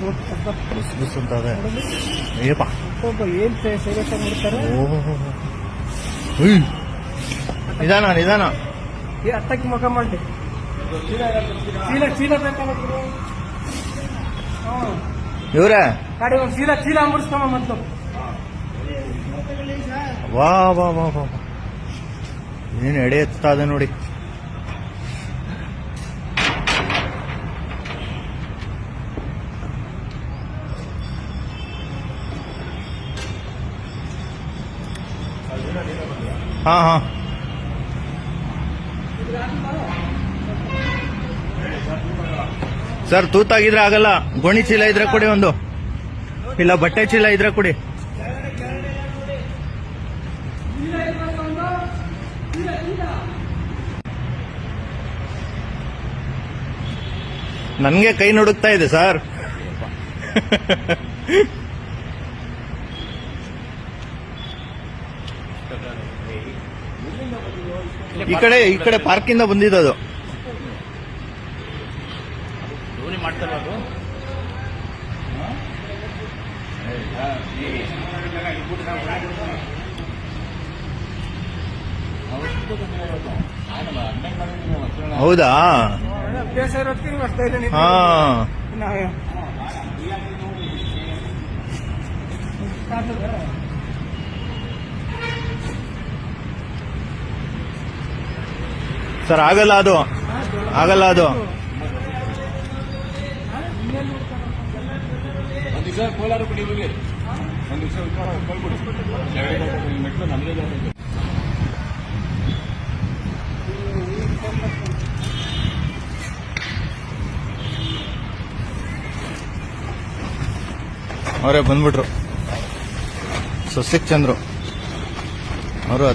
ಬುಸ್ ಬುಸ್ ಅಂತ ಅದೇ ಅಯ್ಯಪ್ಪ ಒಬ್ಬ ಏನ್ ಮಾಡ್ತಾರೆ. ನಿಧಾನ ನಿಧಾನ. ಈ ಅತ್ತಕ್ಕೆ ಮುಖ ಮಾಡಿ. ಚೀಲ ಚೀಲ ಬೇಕಾಗುತ್ತೆ ಹ್ಮ್. ಇವ್ರೆ. ಗಾಡಿ ಒಂದು ಚೀಲ ಚೀಲ ಅಂಬಿಡಿಸ್ಕೊಂಬ ಮತ್ತು ವಾ ವಾ ವಾ ವಾ. ಏನು ಎಡೆ ಎತ್ತಾ ಇದೆ ನೋಡಿ. ಹಾ ಹಾ. ಸರ್, ತೂತಾಗಿದ್ರೆ ಆಗಲ್ಲ. ಗೋಣಿ ಚೀಲ ಇದ್ರೆ ಕೊಡಿ ಒಂದು. ಇಲ್ಲ, ಬಟ್ಟೆ ಚೀಲ ಇದ್ರೆ ಕೊಡಿ. ನನಗೆ ಕೈ ನುಡುಕ್ತಾ ಇದೆ, ಸರ್. ಈ ಕಡೆ ಈ ಕಡೆ ಪಾರ್ಕಿಂದ ಬಂದಿದ್ದದು ಹೌದಾ ಅಭ್ಯಾಸ ಇರೋದಕ್ಕೆ ನೀವು ಅಷ್ಟೇ ಇದೆ ಹಾ ಸರ್ ಆಗಲ್ಲ ಅದು. ಆಗಲ್ಲ ಅದು. ಅವರೇ ಬಂದ್ಬಿಟ್ರು. ಸಸ್ಯಕ್ ಚಂದ್ರು. ಅವರು